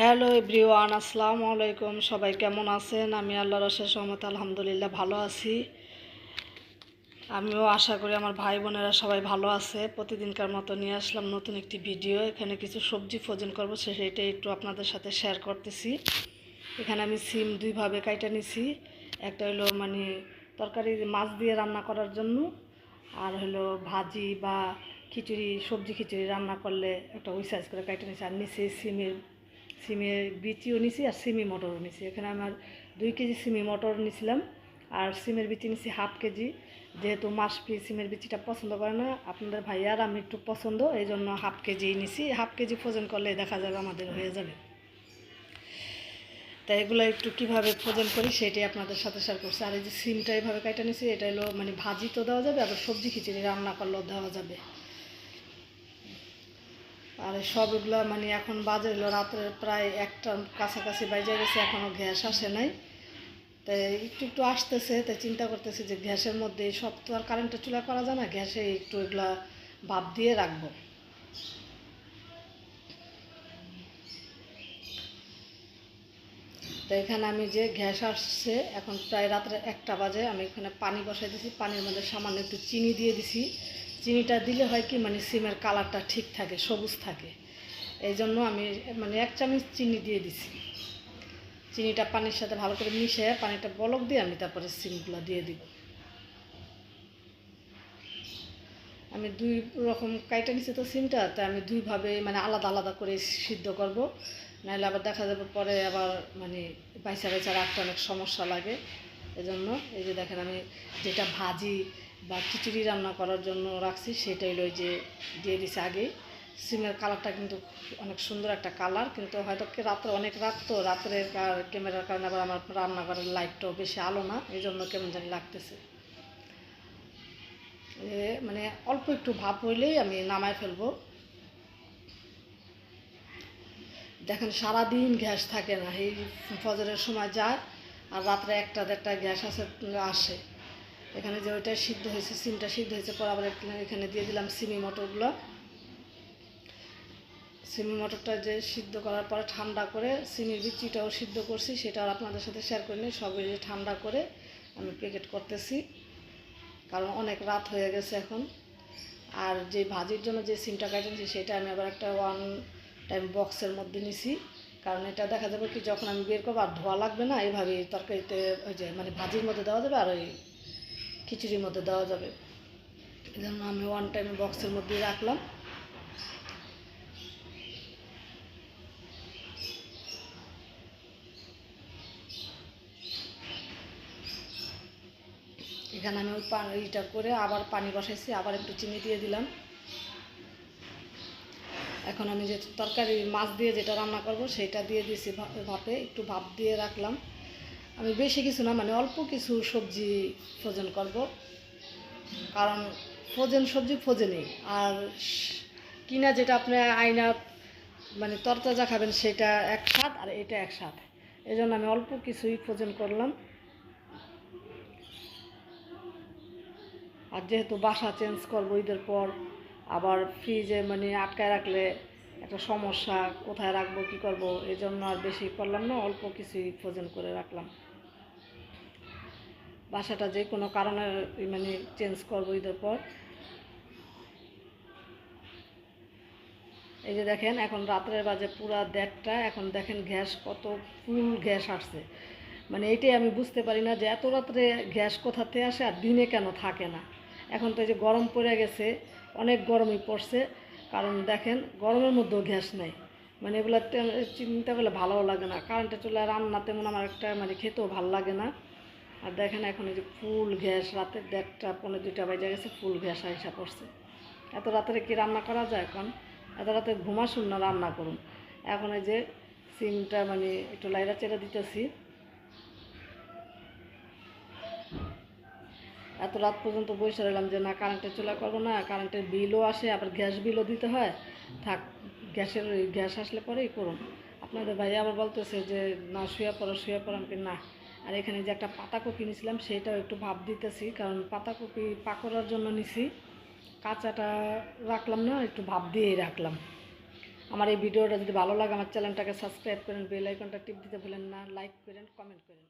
Hello everyone, আসসালামু আলাইকুম। সবাই কেমন আছেন? আমি আল্লাহ রসের সহমত আলহামদুলিল্লাহ ভালো আছি। আমিও আশা করি আমার ভাই বোনেরা সবাই ভালো আছে। প্রতিদিনকার মতো নিয়ে আসলাম নতুন একটি ভিডিও। এখানে কিছু সবজি ফোজন করব সেটাই একটু আপনাদের সাথে শেয়ার করতেছি। এখানে আমি সিম দুইভাবে কাইটা নিছি। একটা হলো মানে তরকারি মাছ দিয়ে রান্না করার জন্য, আর হলো ভাজি বা খিচুড়ি, সবজি খিচুড়ি রান্না করলে একটা ওই সাইজ করে কাইটা নিছি। আর নিচে সিমের সিমের বিচিও নিছি আর সিমি মটরও নিছি। এখানে আমার দুই কেজি সিমি মটর নিছিলাম আর সিমের বিচি নিছি হাফ কেজি। যেহেতু মাস মাসপি সিমের বিচিটা পছন্দ করে না, আপনাদের ভাইয়ার আমি একটু পছন্দ এই জন্য হাফ কেজি নিছি। হাফ কেজি ফোজন করলে দেখা যাবে আমাদের হয়ে যাবে। তাই এগুলো একটু কীভাবে ফোজন করি সেটাই আপনাদের সাথে শেয়ার করছি। আর এই যে সিমটা এইভাবে কাটা নিছি, এটা হলো মানে ভাজি তো দেওয়া যাবে, আবার সবজি খিচুড়ি রান্না করলেও দেওয়া যাবে। আর এই সবগুলো মানে এখন বাজে হলো রাত্রে প্রায় একটার কাছাকাছি বাজে গেছে এখনও গ্যাস আসে নাই। তাই একটু একটু আসতেছে তাই চিন্তা করতেছি যে গ্যাসের মধ্যে সব তো আর কারেন্টের চুলা করা যায় না, গ্যাসে একটু এগুলা ভাপ দিয়ে রাখব। তো এখানে আমি যে গ্যাস আসছে, এখন প্রায় রাত্রে একটা বাজে, আমি এখানে পানি বসাই দিছি, পানির মধ্যে সামান্য একটু চিনি দিয়ে দিছি। চিনিটা দিলে হয় কি মানে সিমের কালারটা ঠিক থাকে, সবুজ থাকে। এই জন্য আমি মানে এক চামচ চিনি দিয়ে দিছি। চিনিটা পানির সাথে ভালো করে মিশে পানিটা বলক দিয়ে আমি তারপরে সিমগুলো দিয়ে দিব। আমি দুই রকম কাইটা নিচ্ছি তো সিমটা তাই আমি দুইভাবে মানে আলাদা আলাদা করে সিদ্ধ করব। নাহলে আবার দেখা যাবে পরে আবার মানে বাইসা বাইসা রাখতে অনেক সমস্যা লাগে। এজন্য এই যে দেখেন আমি যেটা ভাজি বা খিচুড়ি রান্না করার জন্য রাখছি, সেটাই হলো যে দিয়ে দিছি আগে। সিমের কালারটা কিন্তু অনেক সুন্দর একটা কালার কিন্তু হয়তো রাত্রে অনেক রাত তো, রাত্রের ক্যামেরার কারণে আবার আমার রান্নাঘরের লাইটটাও বেশি আলো না এই জন্য কেমন জানি লাগতেছে। মানে অল্প একটু ভাব হইলেই আমি নামায় ফেলব। দেখেন সারাদিন গ্যাস থাকে না, এই ফজরের সময় যায় আর রাত্রে একটা দেড়টা গ্যাস আসে আসে। এখানে যে ওইটা সিদ্ধ হয়েছে, সিমটা সিদ্ধ হয়েছে পর আবার এখানে দিয়ে দিলাম সিমি মটরগুলো। সিমি মটরটা যে সিদ্ধ করার পরে ঠান্ডা করে সিমির বিচিটাও সিদ্ধ করছি, সেটা আর আপনাদের সাথে শেয়ার করে নিই সব এই যে ঠান্ডা করে আমি প্যাকেট করতেছি, কারণ অনেক রাত হয়ে গেছে এখন। আর যে ভাজির জন্য যে সিমটা কাটিয়েছি সেটা আমি আবার একটা ওয়ান টাইম বক্সের মধ্যে নিছি, কারণ এটা দেখা যাবে কি যখন আমি বের করব আর ধোয়া লাগবে না এইভাবে তরকারিতে ওই যে মানে ভাজির মধ্যে দেওয়া যাবে আর ওই খিচুড়ির মধ্যে দেওয়া যাবে। এই জন্য আমি ওয়ান টাইম বক্সের মধ্যে রাখলাম। এখানে আমি ওই করে আবার পানি বসাইছি, আবার একটু চিনি দিয়ে দিলাম। এখন আমি যে তরকারি মাছ দিয়ে যেটা রান্না করব, সেটা দিয়ে দিয়েছি ভাপে, একটু ভাপ দিয়ে রাখলাম। আমি বেশি কিছু না মানে অল্প কিছু সবজি ফ্রোজেন করব। কারণ ফ্রোজেন সবজি ফ্রোজেনই। আর কিনা যেটা আপনি আয়না মানে তরতাজা খাবেন সেটা এক আর এটা এক এই জন্য আমি অল্প কিছুই ফ্রোজেন করলাম। আর যেহেতু বাসা চেঞ্জ করব ঈদের পর, আবার ফ্রিজে মানে আটকায় রাখলে একটা সমস্যা, কোথায় রাখব, কি করব এই জন্য আর বেশি করলাম না, অল্প কিছুই ফ্রোজেন করে রাখলাম। বাসাটা যে কোনো কারণে মানে চেঞ্জ করব ঈদের পর। এই যে দেখেন, এখন রাত্রের বাজে পুরা দেড়টা, এখন দেখেন গ্যাস কত ফুল গ্যাস আসছে। মানে এটাই আমি বুঝতে পারি না যে এত রাত্রে গ্যাস কোথাতে আসে আর দিনে কেন থাকে না। এখন তো এই যে গরম পড়ে গেছে, অনেক গরমই পড়ছে, কারণ দেখেন গরমের মধ্যেও গ্যাস নেই। মানে এগুলো চিন্তা করলে ভালোও লাগে না। কারেন্টের চলে রান্না তেমন আমার একটা মানে খেতেও ভালো লাগে না। আর দেখেন এখন এই যে ফুল গ্যাস রাতে দেড়টা পনেরো দুইটা বাজে গেছে, ফুল গ্যাস আইসা পড়ছে। এত রাতে কি রান্না করা যায় এখন? এত রাতে ঘুমাসুন না, রান্না করুন। এখন এই যে সিমটা মানে একটু লাইরা চেরা দিতেছি। এত রাত পর্যন্ত বসে রইলাম যে না কারেন্টের চুলা করব না কারেন্টের বিলও আসে, আবার গ্যাস বিলও দিতে হয়। থাক, গ্যাসের গ্যাস আসলে পরেই করুন। আপনাদের ভাই আবার বলতেছে যে, না, শুয়ে পড়ো শুয়ে পড়ো। আমি না। আর এখানে যে একটা পাতাকপি নিয়েছিলাম, সেটাও একটু ভাব দিতেছি, কারণ পাতাকপি পাকোড়ার জন্য নিছি। কাঁচাটা রাখলাম না, একটু ভাব দিয়েই রাখলাম। আমার এই ভিডিওটা যদি ভালো লাগে, আমার চ্যানেলটাকে সাবস্ক্রাইব করেন, বেল আইকনটা টিপ দিতে ভুলেন না, লাইক করেন, কমেন্ট করেন।